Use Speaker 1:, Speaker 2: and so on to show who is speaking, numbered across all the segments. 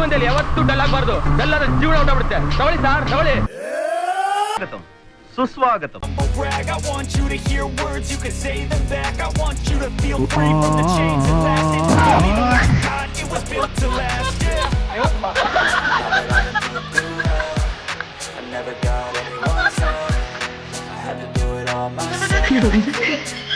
Speaker 1: ಜೀವನದಲ್ಲಿ ಯಾವತ್ತೂ ಡಲ್ ಆಗಬಾರ್ದು ಡಲ್ ಆದ್ರೆ ಜೀವನ ಹೊಟ್ಟಬಿಡುತ್ತೆ ತಗೊಳ್ಳಿ ಸಾರ್ ತಗೊಳ್ಳಿ
Speaker 2: ಸುಸ್ವಾಗತ ಸುಸ್ವಾಗತಂ
Speaker 3: brag. I want you to hear words, you can say them back. I want you to feel free from the chains that lasted. Believe it or not, it was built to last. Yeah. I never got anyone's help. I had to do it all myself.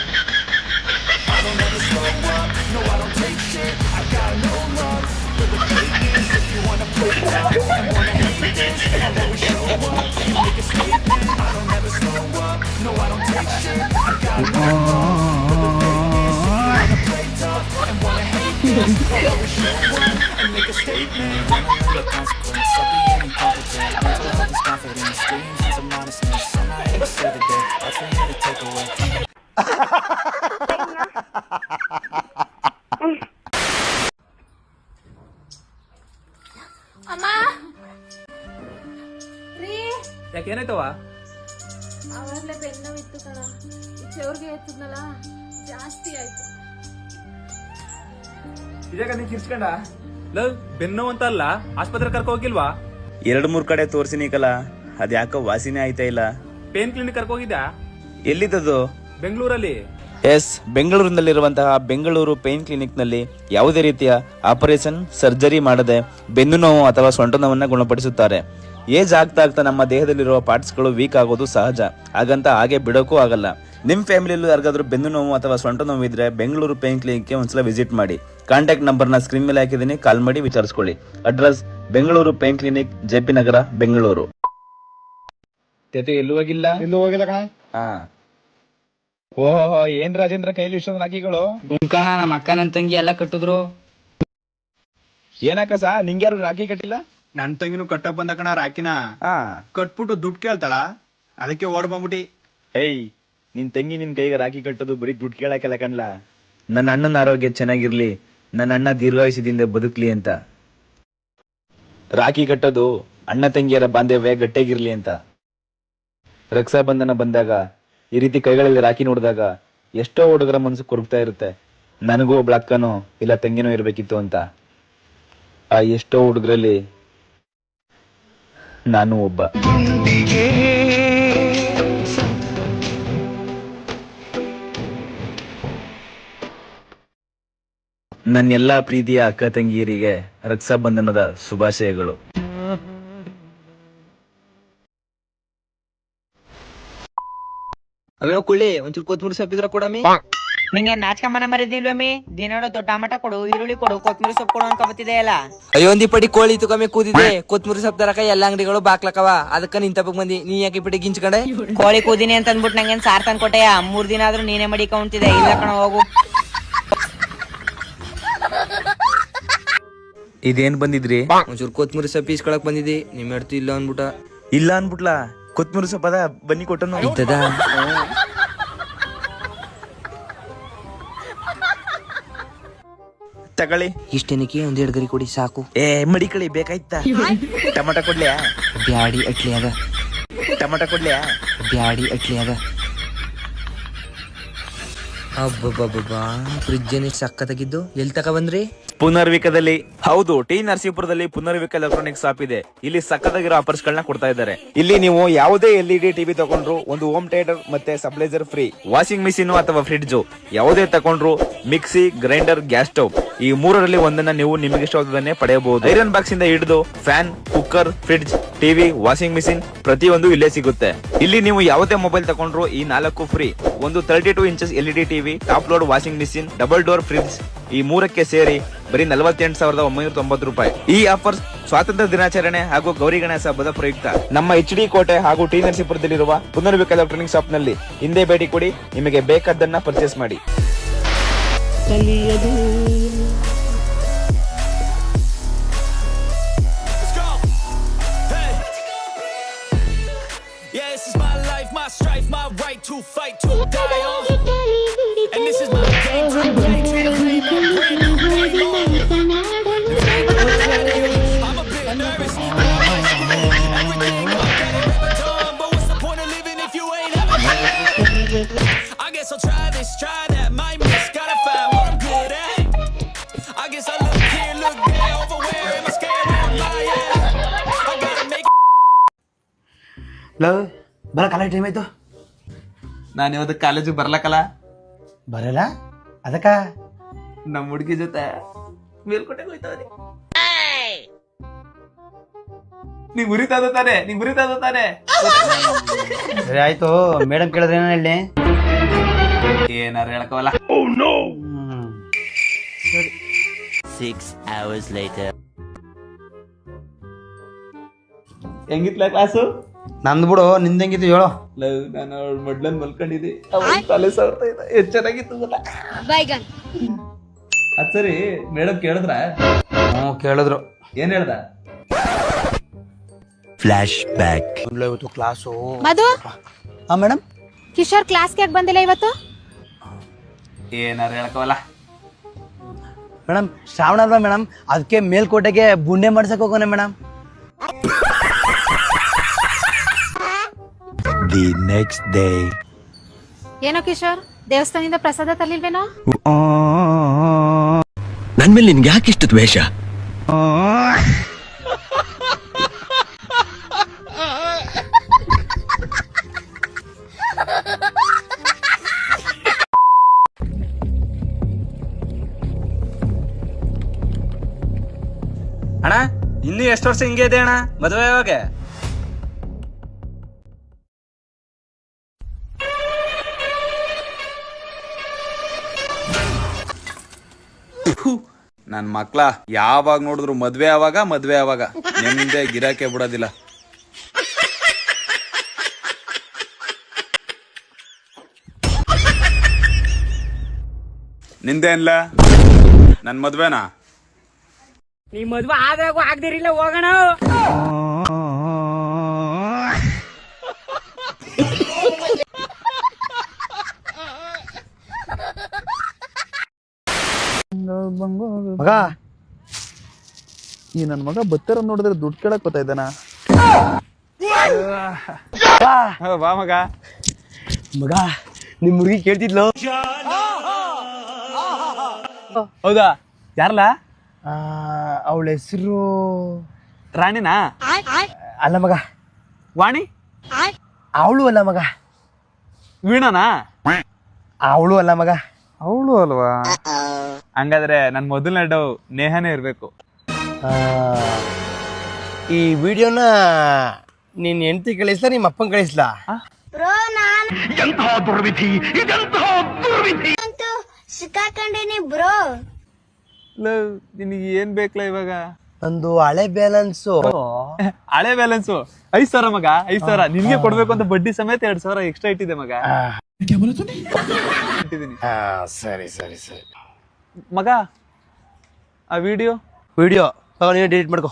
Speaker 1: ಬಾಳೋದು ಕಷ್ಟ
Speaker 4: ಕಷ್ಟದ ಇತ್ತು ಕಣಾ. E ಚೋರ್ಗೆಯೆ ಜಾಸ್ತಿ ಆಯ್ತು.
Speaker 1: ಇದಕನಿ ಕಿರ್ಚ್ಕಂಡಾ? Love ಬೆನ್ನು ಅಂತ ಅಲ್ಲ ಆಸ್ಪತ್ರೆ ಕರ್ಕೊ ಹೋಗಿಲ್ವಾ?
Speaker 5: ಎರಡು ಮೂರು ಕಡೆ ತೋರ್ಸಿನಿಕಲ್ಲ ಅದ್ಯಾಕೋ ವಾಸಿನೇ ಆಯ್ತಾ ಇಲ್ಲ.
Speaker 1: ಪೇನ್ ಕ್ಲಿನಿಕ್ ಕರ್ಕೊ ಹೋಗಿದ್ಯಾ?
Speaker 5: ಎಲ್ಲಿದ್ದದು?
Speaker 1: ಬೆಂಗಳೂರಲ್ಲಿ.
Speaker 5: ಎಸ್ ಬೆಂಗಳೂರಿನಲ್ಲಿರುವಂತಹ ಬೆಂಗಳೂರು ಪೇನ್ ಕ್ಲಿನಿಕ್ನಲ್ಲಿ ಯಾವುದೇ ರೀತಿಯ ಆಪರೇಷನ್ ಸರ್ಜರಿ ಮಾಡದೆ ಬೆನ್ನು ನೋವು ಅಥವಾ ಸೊಂಟ ನೋವನ್ನ ಗುಣಪಡಿಸುತ್ತಾರೆ. ಏಜ್ ಆಗ್ತಾ ಆಗ್ತಾ ನಮ್ಮ ದೇಹದಲ್ಲಿರುವ ಪಾರ್ಟ್ಸ್ಗಳು ವೀಕ್ ಆಗೋದು ಸಹಜ. ಹಾಗಂತ ಹಾಗೆ ಬಿಡೋಕ್ಕೂ ಆಗಲ್ಲ. ನಿಮ್ಮ ಫ್ಯಾಮಿಲಿಯಲ್ಲೂ ಯಾರಿಗಾದ್ರೂ ಬೆನ್ನು ನೋವು ಅಥವಾ ಸೊಂಟ ನೋವು ಇದ್ರೆ ಬೆಂಗಳೂರು ಪೇನ್ ಕ್ಲಿನಿಕ್ಗೆ ಒಂದ್ಸಲ ವಿಸಿಟ್ ಮಾಡಿ. ಕಾಂಟ್ಯಾಕ್ಟ್ ನಂಬರ್ನ ಸ್ಕ್ರೀನ್ ಮೇಲೆ ಹಾಕಿದ್ದೀನಿ. ಕಾಲ್ ಮಾಡಿ ವಿಚಾರಿಸ್ಕೊಳ್ಳಿ. Address Bengaluru pain clinic J P Nagar Bengaluru. ಎಲ್ಲೂ ಹೋಗಿಲ್ಲ?
Speaker 6: ಎಲ್ಲೂ ಹೋಗಿಲ್ಲ ಕಣ.
Speaker 5: ಹಾ.
Speaker 6: ಓಹೋ ಏನ್ ರಾಜೇಂದ್ರ ಕೈಲಿ ಇಷ್ಟೊಂದು ರಾಖಿಗಳು
Speaker 7: ಕಣ ನಮ್ಮ ಅಕ್ಕ ನನ್ ತಂಗಿ ಎಲ್ಲ ಕಟ್ಟಿದ್ರು.
Speaker 6: ಏನಕ್ಕ ಸಾ? ನಿಂಗ್ಯಾರು ರಾಖಿ ಕಟ್ಟಿಲ್ಲ? ನನ್ ತಂಗಿನೂ ಕಟ್ಟಕ್ ಬಂದ ಕಣ ರಾಕಿನ.
Speaker 5: ಹಾ
Speaker 6: ಕಟ್ಬಿಟ್ಟು ದುಡ್ಡು ಕೇಳ್ತಾಳ? ಅದಕ್ಕೆ ಓಡ್ ಬಂದ್ಬಿಟ್ಟಿ
Speaker 5: ಏಯ್ ನಿನ್ ತಂಗಿ ನಿನ್ ಕೈಗೆ ರಾಖಿ ಕಟ್ಟೋದು ಬರೀ ದುಡ್ಡು ಕೇಳಕ್ಕೆಲ್ಲ ಕಣ್ಲ? ನನ್ನ ಅಣ್ಣನ ಆರೋಗ್ಯ ಚೆನ್ನಾಗಿರ್ಲಿ ನನ್ನ ಅಣ್ಣ ದೀರ್ಘಾಯುಷ್ಯದಿಂದ ಬದುಕ್ಲಿ ಅಂತ. ರಾಖಿ ಕಟ್ಟೋದು ಅಣ್ಣ ತಂಗಿಯರ ಬಾಂಧವ್ಯ ಗಟ್ಟಿಯಾಗಿರ್ಲಿ ಅಂತ. ರಕ್ಷಾ ಬಂಧನ ಬಂದಾಗ ಈ ರೀತಿ ಕೈಗಳಲ್ಲಿ ರಾಖಿ ನೋಡಿದಾಗ ಎಷ್ಟೋ ಹುಡುಗರ ಮನಸ್ಸು ಕೊರಗ್ತಾ ಇರುತ್ತೆ. ನನಗೂ ಒಬ್ಳ ಅಕ್ಕನೋ ಇಲ್ಲ ತಂಗಿನೋ ಇರಬೇಕಿತ್ತು ಅಂತ. ಆ ಎಷ್ಟೋ ಹುಡುಗರಲ್ಲಿ ನಾನು ಒಬ್ಬ. ನನ್ನ ಎಲ್ಲಾ ಪ್ರೀತಿಯ ಅಕ್ಕ ತಂಗಿಯರಿಗೆ ರಕ್ಷಾಬಂಧನದ ಶುಭಾಶಯಗಳು.
Speaker 7: ಅವೇ ಕುಳ್ಳಿ ಒಂಚೂರು ಕೊತ್ತಂಬರಿ ಸೊಪ್ಪಿದ್ರ ಕೊಡಮಿ?
Speaker 8: ನಿಂಗೆ ಮನೆ ಮರಿದಿಲ್ವಮ್ಮಿ ದೊಡ್ಡ ಟಮಾಟ ಕೊಡು ಈರುಳ್ಳಿ ಕೊಡು ಕೊತ್ತಂಬರಿ ಸೊಪ್ಪು ಕೊಡು ಅಂತ ಎಲ್ಲ.
Speaker 7: ಅಯ್ಯೋ ಒಂದಿ ಪಡಿ ಕೋಳಿ ತುಕಮಿ ಕೂದಿದೆ. ಕೊತ್ಮೂರಿ ಸೊಪ್ಪು ತರಕ ಎಲ್ಲ ಅಂಗಡಿಗಳು ಬಾಕ್ಲಕವ. ಅದಕ್ಕ ನಿನ್ ತಪ್ಪಕ್ ಬಂದಿ. ನೀ ಯಾಕೆ ಬಿಡಿ ಪಡಿ ಗಿಂಚ್ಕಡೆ?
Speaker 8: ಕೋಳಿ ಕೂದಿನಿ ಅಂತ ಅಂದ್ಬಿಟ್ಟು ನಂಗೇನ್ ಸಾರ್ ತಂದ್ ಕೊಟ್ಟೆಯ? ಮೂರ್ ದಿನ ಆದ್ರೂ ನೀನೇ ಮಡಿಕೊಂತಿದೆ ಇಲ್ಲ ಕಣ ಹೋಗು.
Speaker 5: ಇದೇನ್ ಬಂದಿದ್ರಿ?
Speaker 7: ಒಂಚೂರು ಕೊತ್ಮೂರಿ ಸೊಪ್ಪು ಇಸ್ಕೊಳಕ್ ಬಂದಿದ್ದಿ. ನಿಮ್ ಹೆಡ್ತು ಇಲ್ಲ ಅನ್ಬಿಟ
Speaker 5: ಇಲ್ಲ ಅನ್ಬಿಟ್ಲಾ ಕೊತ್ಮೂರಿ ಸೊಪ್ಪದ ಬನ್ನಿ ಕೊಟ್ಟನು
Speaker 7: ಇದ್ದದ?
Speaker 5: ತಗೊಳ್ಳಿ.
Speaker 7: ಇಷ್ಟೇನಕ್ಕೆ ಒಂದ್ ಎರಡು ಗರಿ ಕೊಡಿ ಸಾಕು.
Speaker 5: ಏ ಮಡಿಕಳಿ ಬೇಕಾಯ್ತ? ಟಮಾಟ ಕೊಡ್ಲಿಯಾ
Speaker 7: ಬ್ಯಾಡಿ ಅಟ್ಲಿ ಅದ.
Speaker 5: ಟಮಾಟ ಕೊಡ್ಲಿಯಾ
Speaker 7: ಬ್ಯಾಡಿ ಅಟ್ಲಿ ಅದ. ಅಬ್ಬಬ್ಬಬ್ಬಾ ಫ್ರಿಜ್ ಏನ್ ಇಷ್ಟ್ ಸಕ್ಕತ್ತಾಗಿದ್ದು ಎಲ್ಲಿ ತಕ ಬಂದ್ರಿ?
Speaker 5: ಪುನರ್ವಿಕದಲ್ಲಿ. ಹೌದು, ಟಿ ನರಸೀಪುರದಲ್ಲಿ ಪುನರ್ವಿಕ ಎಲೆಕ್ಟ್ರಾನಿಕ್ ಶಾಪ್ ಇದೆ. ಇಲ್ಲಿ ಸಕ್ಕತ್ತಾಗಿರೋ ಆಫರ್ಸ್ ಗಳನ್ನ ಕೊಡ್ತಾ ಇದ್ದಾರೆ. ಇಲ್ಲಿ ನೀವು ಯಾವುದೇ ಎಲ್ ಇ ಡಿ ಟಿವಿ ತಗೊಂಡ್ರು ಒಂದು ಹೋಮ್ ಥಿಯೇಟರ್ ಮತ್ತೆ ಸಬ್ಲೈಸರ್ ಫ್ರೀ ವಾಷಿಂಗ್ ಮಿಷಿನ್ ಅಥವಾ ಫ್ರಿಡ್ಜ್ ಯಾವುದೇ ತಗೊಂಡ್ರು ಮಿಕ್ಸಿ ಗ್ರೈಂಡರ್ ಗ್ಯಾಸ್ ಸ್ಟವ್ ಈ ಮೂರರಲ್ಲಿ ಒಂದನ್ನ ನೀವು ನಿಮಗೆ ಇಷ್ಟವಾದನ್ನೇ ಪಡೆಯಬಹುದು. ಐರನ್ ಬಾಕ್ಸ್ ಇಂದ ಹಿಡಿದು fan cooker fridge TV washing machine ಪ್ರತಿಯೊಂದು ಇಲ್ಲೇ ಸಿಗುತ್ತೆ. ಇಲ್ಲಿ ನೀವು ಯಾವುದೇ ಮೊಬೈಲ್ ತಗೊಂಡ್ರು ಈ ನಾಲ್ಕು ಫ್ರೀ ಒಂದು thirty two inches L E TV top load washing machine double door fridge ಈ ಮೂರಕ್ಕೆ ಸೇರಿ ಬರೀ ನಲವತ್ತೆಂಟು ಸಾವಿರದ ಒಂಬೈನೂರ ತೊಂಬತ್ತು ರೂಪಾಯಿ. ಈ ಆಫರ್ ಸ್ವಾತಂತ್ರ್ಯ ದಿನಾಚರಣೆ ಹಾಗೂ ಗೌರಿ ಗಣೇಶ ಹಬ್ಬದ ಪ್ರಯುಕ್ತ. ನಮ್ಮ ಎಚ್ ಡಿ ಕೋಟೆ ಹಾಗೂ ಟಿ ನರಸೀಪುರದಲ್ಲಿರುವ ಪುನರ್ವಿಕ ಎಲೆಕ್ಟ್ರಾನಿಕ್ ಶಾಪ್ನಲ್ಲಿ ಹಿಂದೆ ಭೇಟಿ ಕೊಡಿ, ನಿಮಗೆ ಬೇಕಾದ್ದನ್ನ ಪರ್ಚೇಸ್ ಮಾಡಿ.
Speaker 9: ಲವ್ ಬರ ಕಾಲೇಜ್ ಟೈಮ್ ಆಯ್ತು.
Speaker 1: ನಾನು ಇವತ್ತು ಕಾಲೇಜಿಗೆ ಬರ್ಲಕ್ಕಲ್ಲ.
Speaker 9: ಬರಲ್ಲ? ಅದಕ್ಕ?
Speaker 1: ನಮ್ಮ ಹುಡುಗಿ ಜೊತೆ ಮೇಲ್ಕೋಟೆಗೆ ಹೋಯ್ತಾನೆ ನೀ ಉರಿತಾದ ತಾನೆ ನೀ ಉರಿತಾದ ತಾನೆ.
Speaker 9: ಸರಿ ಆಯ್ತು. ಮೇಡಮ್ ಕೇಳಿದ್ರೆ ಏನ ಹೇಳಿ?
Speaker 1: ಏನಾರ ಹೇಳಕವಲ್ಲ ಹೆಂಗಿತ್ಲ ಕ್ಲಾಸು
Speaker 9: ನಂದು ಬಿಡು ನಿಂದಂಗಿದ್ದು ಹೆಂಗಿತ್ತು ಹೇಳೋ.
Speaker 1: ಲವ್ ನಾನು ಅವಳ ಮಡ್ಲನ್ ಮಲ್ಕೊಂಡಿದ್ದೆ. ಅವಳ ತಲೆ ಸಾವಿರ್ತಾ ಇದ್ದ ಎಷ್ಟು ಚೆನ್ನಾಗಿತ್ತು ಗೊತ್ತಾ ಅದ್ ಸರಿ ಮೇಡಮ್ ಕೇಳಿದ್ರ?
Speaker 9: ಹ್ಞೂ ಕೇಳಿದ್ರು.
Speaker 1: ಏನ್ ಹೇಳ್ದ?
Speaker 9: ಇವತ್ತು ಕ್ಲಾಸು
Speaker 4: ಮಧು?
Speaker 9: ಹಾಂ ಮೇಡಮ್?
Speaker 4: ಕಿಶೋರ್ ಕ್ಲಾಸ್ಗೆ ಯಾಕೆ ಬಂದಿಲ್ಲ ಇವತ್ತು?
Speaker 1: ಏನಾರ ಹೇಳಕವಲ್ಲ
Speaker 9: ಮೇಡಮ್ ಶ್ರಾವಣ ಅಲ್ವಾ ಮೇಡಮ್ ಅದಕ್ಕೆ ಮೇಲ್ಕೋಟೆಗೆ ಬುಂಡೆ ಮಾಡ್ಸಕ್ ಹೋಗೋಣ ಮೇಡಮ್.
Speaker 4: ಏನೋ ಕಿಶೋರ್ ದೇವಸ್ಥಾನದಿಂದ ಪ್ರಸಾದ ತರ್ಲಿಲ್ವೇನೋ?
Speaker 2: ನನ್ ಮೇಲೆ ನಿನ್ಗೆ ಯಾಕೆ ಇಷ್ಟು ದ್ವೇಷ?
Speaker 5: ಅಣ್ಣ ಇನ್ನು ಎಷ್ಟು ವರ್ಷ ಹಿಂಗೆ ಇದೆ ಅಣ್ಣ ಮದುವೆ ಯಾವಾಗ? ನನ್ ಮಕ್ಳ ಯಾವಾಗ ನೋಡಿದ್ರು ಮದ್ವೆ ಆವಾಗ ಮದ್ವೆ ಆವಾಗ. ನಿಮ್ದೆ ಗಿರಾಕೆ ಬಿಡೋದಿಲ್ಲ. ನಿಂದೇನ್ಲ ನನ್ ಮದ್ವೆನಾ?
Speaker 8: ನೀ ಮದ್ವೆ ಆದ್ರಾಗೂ ಆಗ್ದಿರಿಲ್ಲ ಹೋಗೋಣ.
Speaker 9: ಮಗ!
Speaker 1: ಈ ನನ್ ಮಗ ಬತ್ತರ ನೋಡಿದ್ರೆ ದುಡ್ಡು ಕೇಳಕ್ ಬರ್ತಾ ಇದ್ದಾನ. ಬಾ ಮಗ.
Speaker 9: ಮಗ ನಿಮ್ ಹುಡುಗಿ ಕೇಳ್ತಿದ್ಲು?
Speaker 1: ಹೌದಾ? ಯಾರಲ್ಲ?
Speaker 9: ಅವಳ ಹೆಸರು
Speaker 1: ರಾಣಿನಾ?
Speaker 9: ಅಲ್ಲ ಮಗ.
Speaker 1: ವಾಣಿ?
Speaker 9: ಅವಳು ಅಲ್ಲ ಮಗ.
Speaker 1: ವೀಣನಾ?
Speaker 9: ಅವಳು ಅಲ್ಲ ಮಗ.
Speaker 1: ಅವಳು ಅಲ್ವಾ? ಹಂಗಾದ್ರೆ ನನ್ನ ಮೊದಲನೇ ಡವ್ ನೇಹನೇ ಇರಬೇಕು.
Speaker 9: ಆ, ಈ ವಿಡಿಯೋನ ನಿನ್ನ ಹೆಂಡತಿ ಕಳಿಸ್ಲಾ ನಿಮ್ಮ ಅಪ್ಪನ ಕಳಿಸ್ಲಾ?
Speaker 2: ಇದೆಂತಹ ದುರ್ವಿಧಿ
Speaker 3: ಸಿಕ್ಕಾಕೊಂಡಿನಿ ಬ್ರೋ.
Speaker 1: ನಿನಗೆ ಏನ್ ಬೇಕಲ್ಲ ಇವಾಗ?
Speaker 9: ಒಂದು ಹಳೆ ಬ್ಯಾಲೆನ್ಸು
Speaker 1: ಹಳೆ ಬ್ಯಾಲೆನ್ಸ್ ಐದ್ ಸಾವಿರ ಮಗ ಐದ್ ಸಾವಿರ. ನಿನ್ಗೆ ಕೊಡ್ಬೇಕು ಅಂತ ಬಡ್ಡಿ ಸಮೇತ ಎರಡ್ ಸಾವಿರ ಎಕ್ಸ್ಟ್ರಾ ಇಟ್ಟಿದೆ ಮಗ. ಇಟ್ಟಿದ್ದೀನಿ.
Speaker 9: ಸರಿ ಸರಿ ಸರಿ.
Speaker 1: ಮಗ ಆ ವಿಡಿಯೋ
Speaker 9: ವಿಡಿಯೋ ನೀನು ಡಿಲೀಟ್ ಮಾಡ್ಕೋ.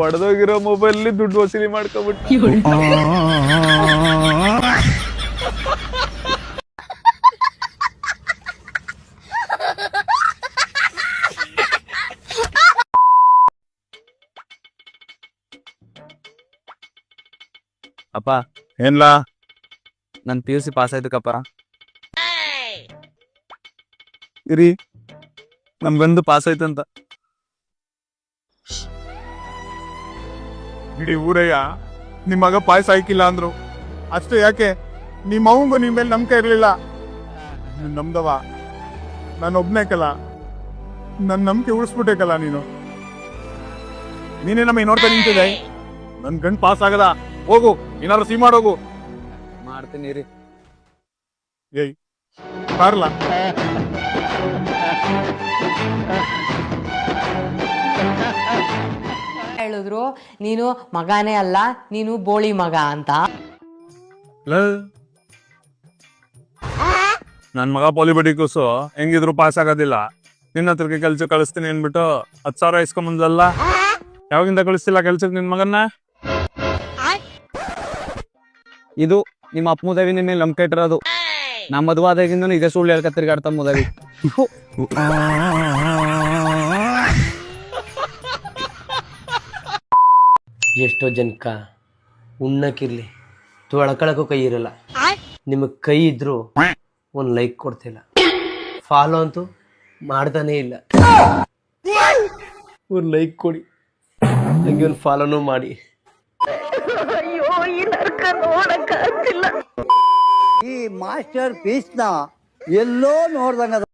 Speaker 1: ಒಡೆದೋಗಿರೋ ಮೊಬೈಲ್ ದುಡ್ಡು ವಸೂಲಿ ಮಾಡ್ಕೊಬಿಟ್ಟು. ಅಪ್ಪ ಏನ್ಲಾ? ನನ್ ಪಿ ಯು ಸಿ ಪಾಸ್ ಆಯ್ತಕ್ಕಪ್ಪ ಇರಿ. ನಮ್ಗಂದು ಪಾಸ್ ಆಯ್ತಂತ.
Speaker 10: ಇಡೀ ಊರಯ್ಯ ನಿಮ್ ಮಗ ಪಾಯಸ ಹಾಕಿಲ್ಲ ಅಂದ್ರು. ಅಷ್ಟೇ ಯಾಕೆ? ನಿಮ್ಮ ಅವಂಗು ನಿಮ್ಮ ಮೇಲೆ ನಂಬಿಕೆ ಇರಲಿಲ್ಲ. ನಮ್ದವ ನಾನು ಒಬ್ನೇ ಕಲ. ನನ್ನ ನಂಬಿಕೆ ಉಳಿಸ್ಬಿಟ್ಟೇಕಲ್ಲ ನೀನು. ನೀನೇ ನಮಗೆ ನೋಡ್ತಾ ನಿಂತಿದೆ ನನ್ ಗಂಡ್ ಪಾಸ್ ಆಗದ. ಹೋಗು. ಏನಾದ್ರು ಸಿ ಮಾಡೋಗು
Speaker 1: ಮಾಡ್ತೀನಿ ರೀ.
Speaker 10: ಏಯ್ ಬಾರ್ಲಾ
Speaker 8: ಹೇಳಿದ್ರು ನೀನು ಮಗನೇ ಅಲ್ಲ ನೀನು ಬೋಳಿ ಮಗ ಅಂತ.
Speaker 10: ನನ್ ಮಗ ಪಾಲಿಬೆಟಿಕ್ಸು ಹೆಂಗಿದ್ರು ಪಾಸ್ ಆಗೋದಿಲ್ಲ. ನಿನ್ನ ಹತ್ರಕ್ಕೆ ಕೆಲ್ಸ ಕಳಿಸ್ತೀನಿ ಅಂದ್ಬಿಟ್ಟು ಹತ್ತು ಸಾವಿರ ಇಸ್ಕೊಂಬಂದಲ್ಲ ಯಾವಾಗಿಂದ ಕಳಿಸ್ತಿಲ್ಲ ಕೆಲ್ಸಕ್ಕೆ ನಿನ್ ಮಗನ್ನ?
Speaker 1: ಇದು ನಿಮ್ಮ ಅಪ್ಪ ಮುದವಿ ನಿನ್ನೆ ನಂಬಿಕೆ ಇಟ್ಟಿರೋದು ನಾ ಮದುವಾದಾಗಿಂದ ಇದೇ ಸುಳ್ಳು ಹೇಳ್ಕ ತಿರ್ಗಾಡ್ತಾ ಮುದವಿ.
Speaker 9: ಎಷ್ಟೋ ಜನಕ ಉಣ್ಣಕ್ಕಿರ್ಲಿ ತೊಳ್ಕೊಳಕ್ಕೂ ಕೈ ಇರಲ್ಲ. ನಿಮಗೆ ಕೈ ಇದ್ರು ಒಂದು ಲೈಕ್ ಕೊಡ್ತಿಲ್ಲ.
Speaker 11: ಫಾಲೋ ಅಂತೂ ಮಾಡ್ತಾನೇ ಇಲ್ಲ. ಒಂದು ಲೈಕ್ ಕೊಡಿ. ಹಂಗೆ ಒಂದು ಫಾಲೋನು ಮಾಡಿ.
Speaker 12: ಈ ಮಾಸ್ಟರ್ ಪೀಸ್ನ ಎಲ್ಲೋ ನೋಡ್ದಂಗ